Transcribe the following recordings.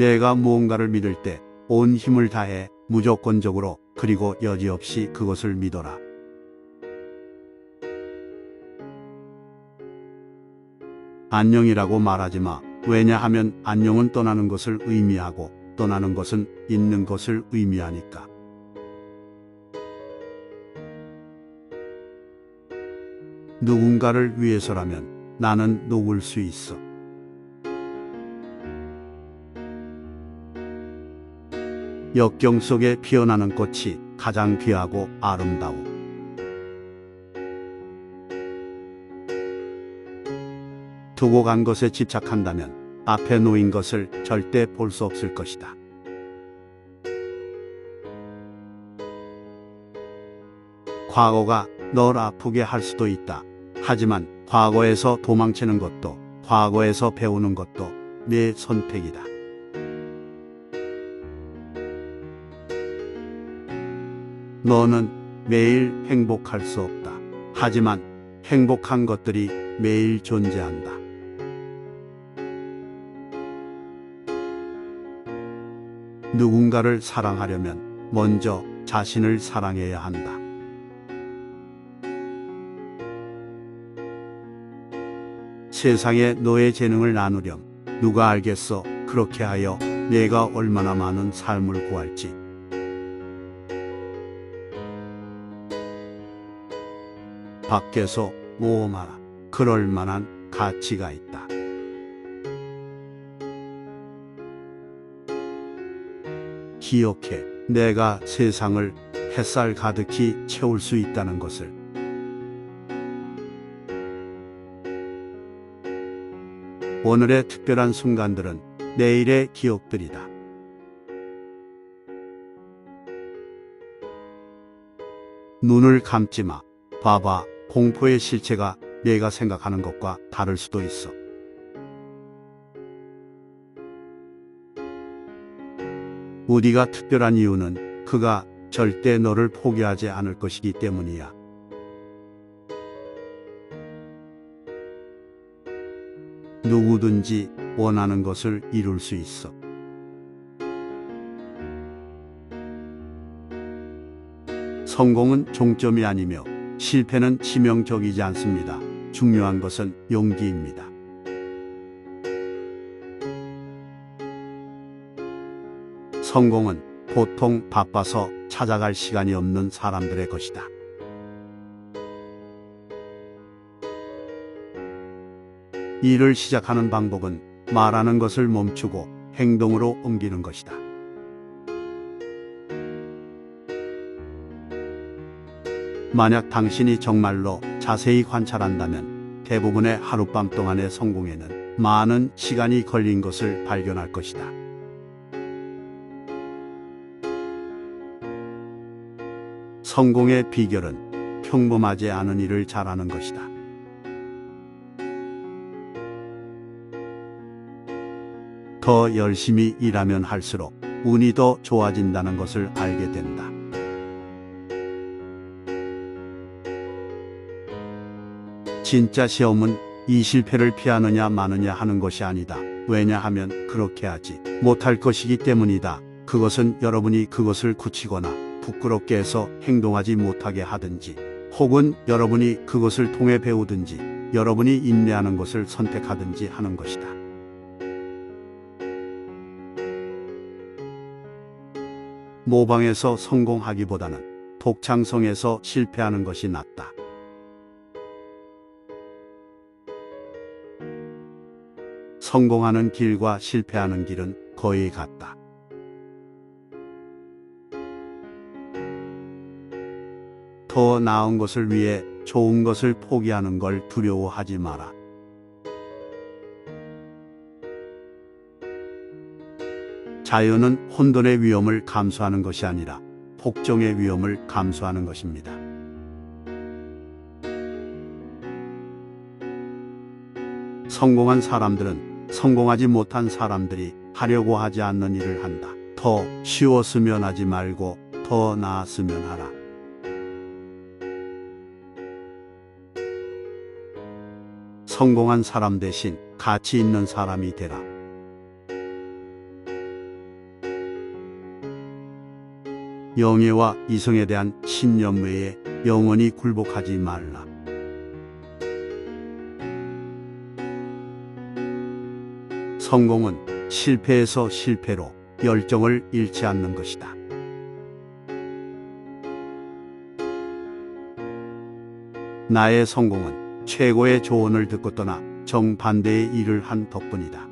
내가 무언가를 믿을 때 온 힘을 다해 무조건적으로 그리고 여지없이 그것을 믿어라. 안녕이라고 말하지 마. 왜냐하면 안녕은 떠나는 것을 의미하고 떠나는 것은 있는 것을 의미하니까. 누군가를 위해서라면 나는 녹을 수 있어. 역경 속에 피어나는 꽃이 가장 귀하고 아름다워. 두고 간 것에 집착한다면 앞에 놓인 것을 절대 볼 수 없을 것이다. 과거가 널 아프게 할 수도 있다. 하지만 과거에서 도망치는 것도 과거에서 배우는 것도 내 선택이다. 너는 매일 행복할 수 없다. 하지만 행복한 것들이 매일 존재한다. 누군가를 사랑하려면 먼저 자신을 사랑해야 한다. 세상에 너의 재능을 나누렴. 누가 알겠어? 그렇게 하여 내가 얼마나 많은 삶을 구할지. 밖에서 모험하라. 그럴 만한 가치가 있다. 기억해. 내가 세상을 햇살 가득히 채울 수 있다는 것을. 오늘의 특별한 순간들은 내일의 기억들이다. 눈을 감지 마. 봐봐. 공포의 실체가 내가 생각하는 것과 다를 수도 있어. 우디가 특별한 이유는 그가 절대 너를 포기하지 않을 것이기 때문이야. 누구든지 원하는 것을 이룰 수 있어. 성공은 종점이 아니며 실패는 치명적이지 않습니다. 중요한 것은 용기입니다. 성공은 보통 바빠서 찾아갈 시간이 없는 사람들의 것이다. 일을 시작하는 방법은 말하는 것을 멈추고 행동으로 옮기는 것이다. 만약 당신이 정말로 자세히 관찰한다면 대부분의 하룻밤 동안의 성공에는 많은 시간이 걸린 것을 발견할 것이다. 성공의 비결은 평범하지 않은 일을 잘하는 것이다. 더 열심히 일하면 할수록 운이 더 좋아진다는 것을 알게 된다. 진짜 시험은 이 실패를 피하느냐 마느냐 하는 것이 아니다. 왜냐하면 그렇게 하지 못할 것이기 때문이다. 그것은 여러분이 그것을 굳히거나 부끄럽게 해서 행동하지 못하게 하든지 혹은 여러분이 그것을 통해 배우든지 여러분이 인내하는 것을 선택하든지 하는 것이다. 모방에서 성공하기보다는 독창성에서 실패하는 것이 낫다. 성공하는 길과 실패하는 길은 거의 같다. 더 나은 것을 위해 좋은 것을 포기하는 걸 두려워하지 마라. 자유는 혼돈의 위험을 감수하는 것이 아니라 복종의 위험을 감수하는 것입니다. 성공한 사람들은 성공하지 못한 사람들이 하려고 하지 않는 일을 한다. 더 쉬웠으면 하지 말고 더 나았으면 하라. 성공한 사람 대신 가치 있는 사람이 되라. 영예와 이성에 대한 신념 외에 영원히 굴복하지 말라. 성공은 실패에서 실패로 열정을 잃지 않는 것이다. 나의 성공은 최고의 조언을 듣고 떠나 정반대의 일을 한 덕분이다.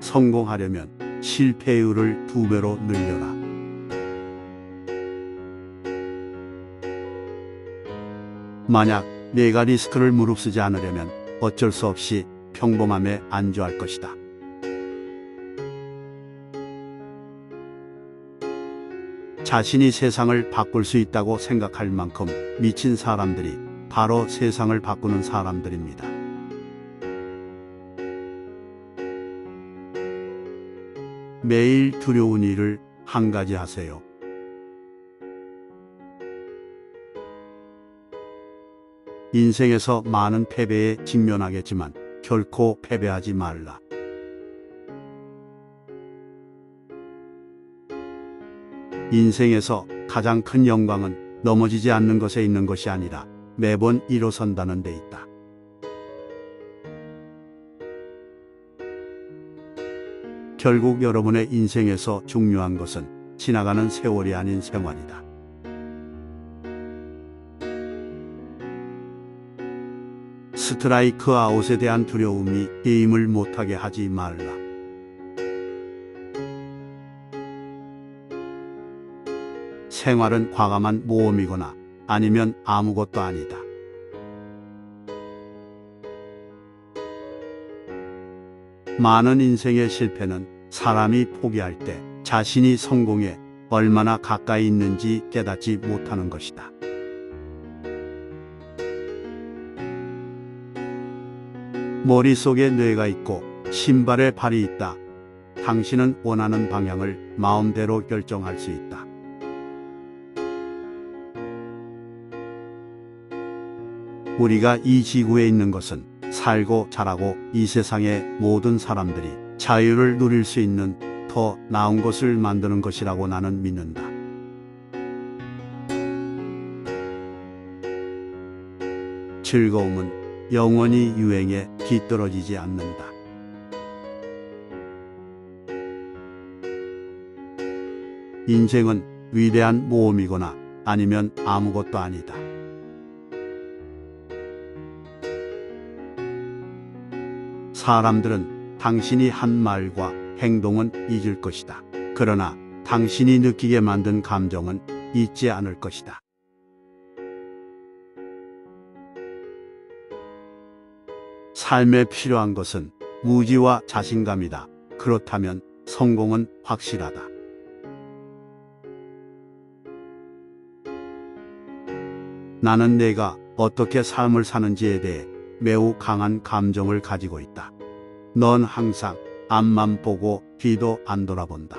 성공하려면 실패율을 두 배로 늘려라. 만약 내가 리스크를 무릅쓰지 않으려면 어쩔 수 없이 평범함에 안주할 것이다. 자신이 세상을 바꿀 수 있다고 생각할 만큼 미친 사람들이 바로 세상을 바꾸는 사람들입니다. 매일 두려운 일을 한 가지 하세요. 인생에서 많은 패배에 직면하겠지만 결코 패배하지 말라. 인생에서 가장 큰 영광은 넘어지지 않는 것에 있는 것이 아니라 매번 일어선다는 데 있다. 결국 여러분의 인생에서 중요한 것은 지나가는 세월이 아닌 생활이다. 스트라이크 아웃에 대한 두려움이 게임을 못하게 하지 말라. 생활은 과감한 모험이거나 아니면 아무것도 아니다. 많은 인생의 실패는 사람이 포기할 때 자신이 성공에 얼마나 가까이 있는지 깨닫지 못하는 것이다. 머릿속에 뇌가 있고 신발에 발이 있다. 당신은 원하는 방향을 마음대로 결정할 수 있다. 우리가 이 지구에 있는 것은 살고 자라고 이 세상의 모든 사람들이 자유를 누릴 수 있는 더 나은 것을 만드는 것이라고 나는 믿는다. 즐거움은 영원히 유행에 뒤떨어지지 않는다. 인생은 위대한 모험이거나 아니면 아무것도 아니다. 사람들은 당신이 한 말과 행동은 잊을 것이다. 그러나 당신이 느끼게 만든 감정은 잊지 않을 것이다. 삶에 필요한 것은 무지와 자신감이다. 그렇다면 성공은 확실하다. 나는 내가 어떻게 삶을 사는지에 대해 매우 강한 감정을 가지고 있다. 넌 항상 앞만 보고 뒤도 안 돌아본다.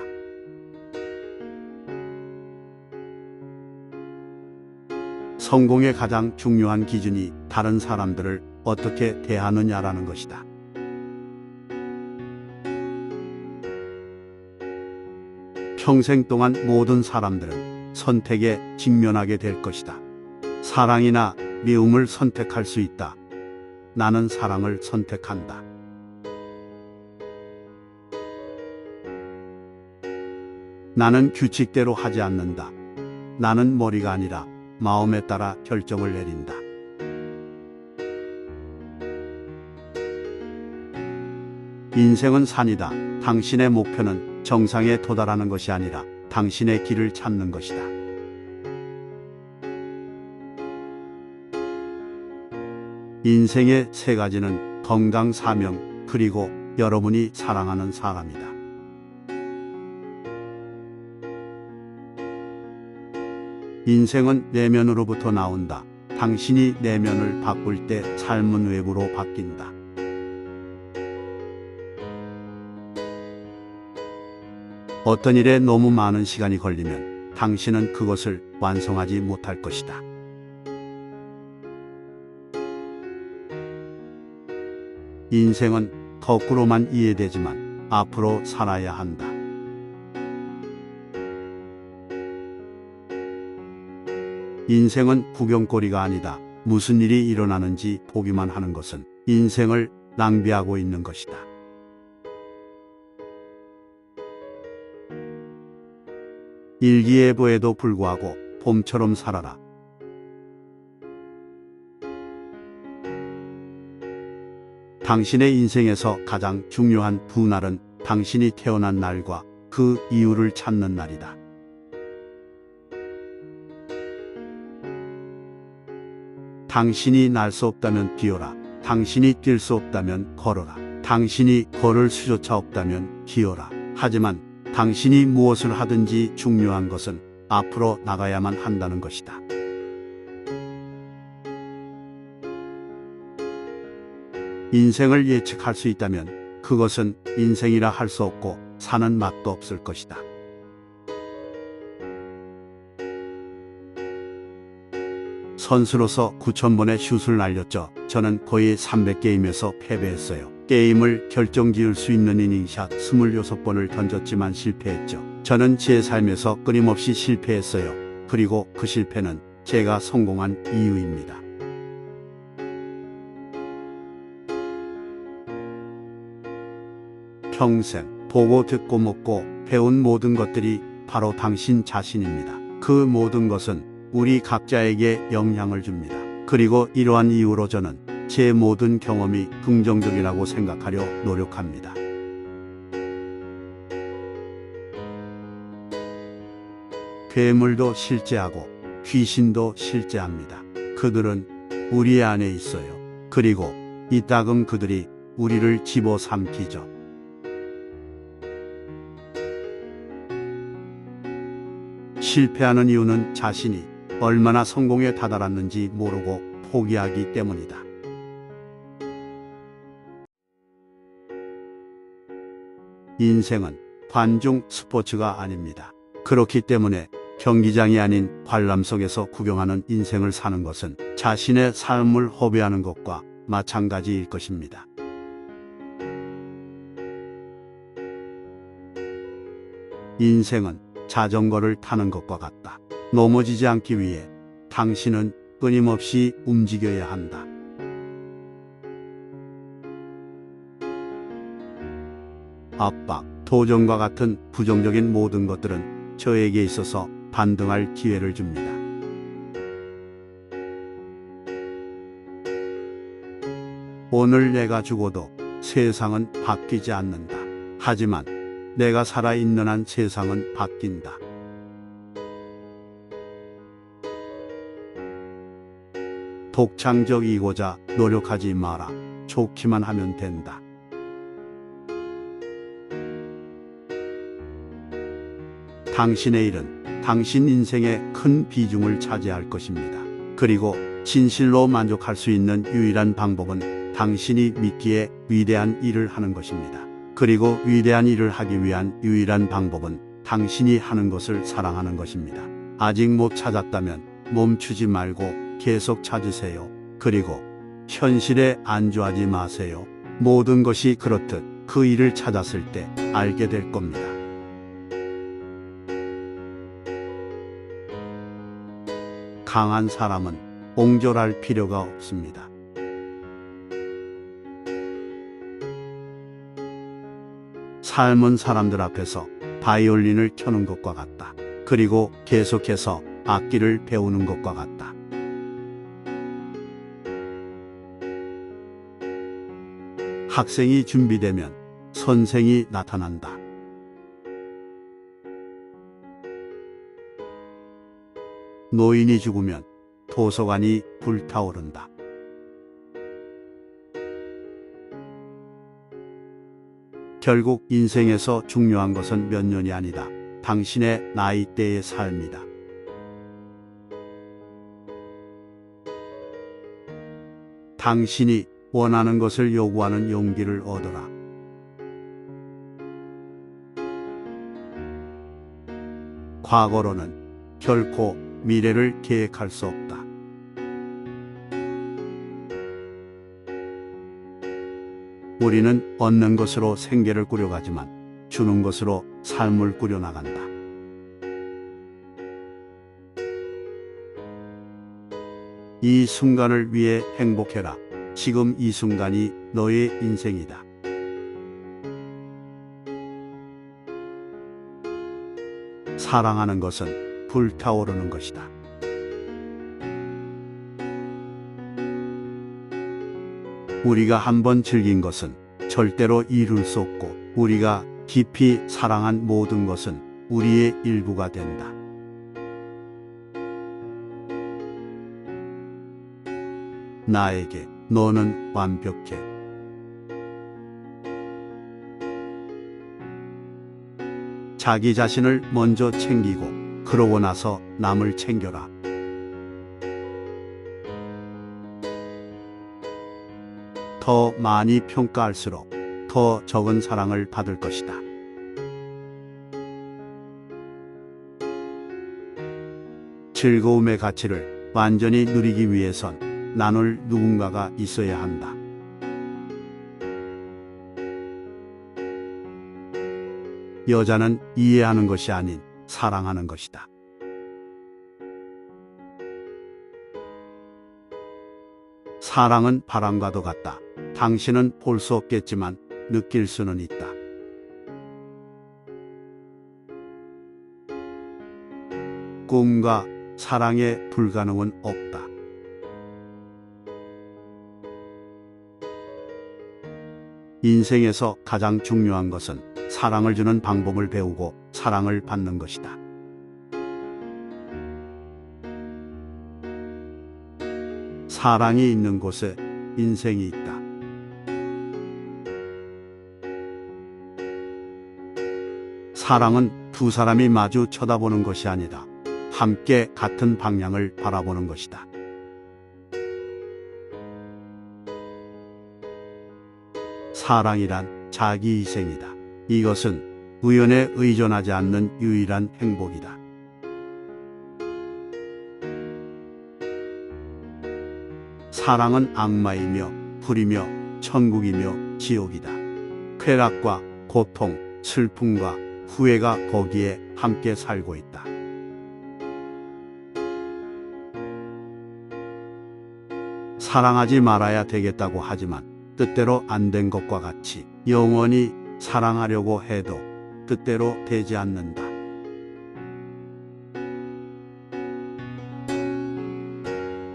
성공의 가장 중요한 기준이 다른 사람들을 어떻게 대하느냐라는 것이다. 평생 동안 모든 사람들은 선택에 직면하게 될 것이다. 사랑이나 미움을 선택할 수 있다. 나는 사랑을 선택한다. 나는 규칙대로 하지 않는다. 나는 머리가 아니라 마음에 따라 결정을 내린다. 인생은 산이다. 당신의 목표는 정상에 도달하는 것이 아니라 당신의 길을 찾는 것이다. 인생의 세 가지는 건강, 사명, 그리고 여러분이 사랑하는 사람이다. 인생은 내면으로부터 나온다. 당신이 내면을 바꿀 때 삶은 외부로 바뀐다. 어떤 일에 너무 많은 시간이 걸리면 당신은 그것을 완성하지 못할 것이다. 인생은 거꾸로만 이해되지만 앞으로 살아야 한다. 인생은 구경거리가 아니다. 무슨 일이 일어나는지 보기만 하는 것은 인생을 낭비하고 있는 것이다. 일기예보에도 불구하고 봄처럼 살아라. 당신의 인생에서 가장 중요한 두 날은 당신이 태어난 날과 그 이유를 찾는 날이다. 당신이 날 수 없다면 뛰어라. 당신이 뛸 수 없다면 걸어라. 당신이 걸을 수조차 없다면 기어라. 하지만 당신이 무엇을 하든지 중요한 것은 앞으로 나가야만 한다는 것이다. 인생을 예측할 수 있다면 그것은 인생이라 할 수 없고 사는 맛도 없을 것이다. 선수로서 9,000번의 슛을 날렸죠. 저는 거의 300게임에서 패배했어요. 게임을 결정지을 수 있는 이닝샷 26번을 던졌지만 실패했죠. 저는 제 삶에서 끊임없이 실패했어요. 그리고 그 실패는 제가 성공한 이유입니다. 평생 보고 듣고 먹고 배운 모든 것들이 바로 당신 자신입니다. 그 모든 것은 우리 각자에게 영향을 줍니다. 그리고 이러한 이유로 저는 제 모든 경험이 긍정적이라고 생각하려 노력합니다. 괴물도 실제하고 귀신도 실제합니다. 그들은 우리 안에 있어요. 그리고 이따금 그들이 우리를 집어삼키죠. 실패하는 이유는 자신이 얼마나 성공에 다다랐는지 모르고 포기하기 때문이다. 인생은 관중 스포츠가 아닙니다. 그렇기 때문에 경기장이 아닌 관람석에서 구경하는 인생을 사는 것은 자신의 삶을 허비하는 것과 마찬가지일 것입니다. 인생은 자전거를 타는 것과 같다. 넘어지지 않기 위해 당신은 끊임없이 움직여야 한다. 압박, 도전과 같은 부정적인 모든 것들은 저에게 있어서 반등할 기회를 줍니다. 오늘 내가 죽어도 세상은 바뀌지 않는다. 하지만 내가 살아있는 한 세상은 바뀐다. 독창적이고자 노력하지 마라. 좋기만 하면 된다. 당신의 일은 당신 인생의 큰 비중을 차지할 것입니다. 그리고 진실로 만족할 수 있는 유일한 방법은 당신이 믿기에 위대한 일을 하는 것입니다. 그리고 위대한 일을 하기 위한 유일한 방법은 당신이 하는 것을 사랑하는 것입니다. 아직 못 찾았다면 멈추지 말고 계속 찾으세요. 그리고 현실에 안주하지 마세요. 모든 것이 그렇듯 그 일을 찾았을 때 알게 될 겁니다. 강한 사람은 옹졸할 필요가 없습니다. 삶은 사람들 앞에서 바이올린을 켜는 것과 같다. 그리고 계속해서 악기를 배우는 것과 같다. 학생이 준비되면 선생이 나타난다. 노인이 죽으면 도서관이 불타오른다. 결국 인생에서 중요한 것은 몇 년이 아니다. 당신의 나이대의 삶이다. 당신이 원하는 것을 요구하는 용기를 얻어라. 과거로는 결코 미래를 계획할 수 없다. 우리는 얻는 것으로 생계를 꾸려가지만 주는 것으로 삶을 꾸려나간다. 이 순간을 위해 행복해라. 지금 이 순간이 너의 인생이다. 사랑하는 것은 불타오르는 것이다. 우리가 한번 즐긴 것은 절대로 이룰 수 없고 우리가 깊이 사랑한 모든 것은 우리의 일부가 된다. 나에게 너는 완벽해. 자기 자신을 먼저 챙기고 그러고 나서 남을 챙겨라. 더 많이 평가할수록 더 적은 사랑을 받을 것이다. 즐거움의 가치를 완전히 누리기 위해선 나눌 누군가가 있어야 한다. 여자는 이해하는 것이 아닌 사랑하는 것이다. 사랑은 바람과도 같다. 당신은 볼 수 없겠지만 느낄 수는 있다. 꿈과 사랑의 불가능은 없다. 인생에서 가장 중요한 것은 사랑을 주는 방법을 배우고 사랑을 받는 것이다. 사랑이 있는 곳에 인생이 있다. 사랑은 두 사람이 마주 쳐다보는 것이 아니다. 함께 같은 방향을 바라보는 것이다. 사랑이란 자기 희생이다. 이것은 우연에 의존하지 않는 유일한 행복이다. 사랑은 악마이며 불이며 천국이며 지옥이다. 쾌락과 고통, 슬픔과 후회가 거기에 함께 살고 있다. 사랑하지 말아야 되겠다고 하지만 뜻대로 안 된 것과 같이 영원히 사랑하려고 해도 뜻대로 되지 않는다.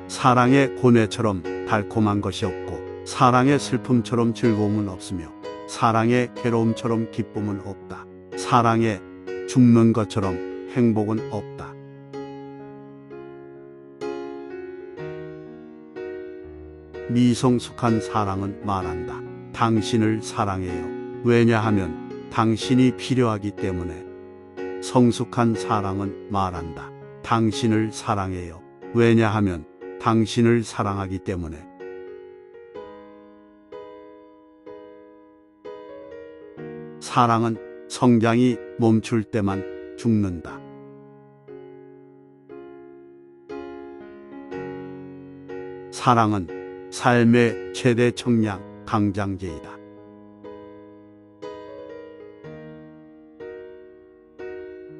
사랑의 고뇌처럼 달콤한 것이 없고 사랑의 슬픔처럼 즐거움은 없으며 사랑의 괴로움처럼 기쁨은 없다. 사랑에 죽는 것처럼 행복은 없다. 미성숙한 사랑은 말한다. 당신을 사랑해요. 왜냐하면 당신이 필요하기 때문에. 성숙한 사랑은 말한다. 당신을 사랑해요. 왜냐하면 당신을 사랑하기 때문에. 사랑은 성장이 멈출 때만 죽는다. 사랑은 삶의 최대 청량 강장제이다.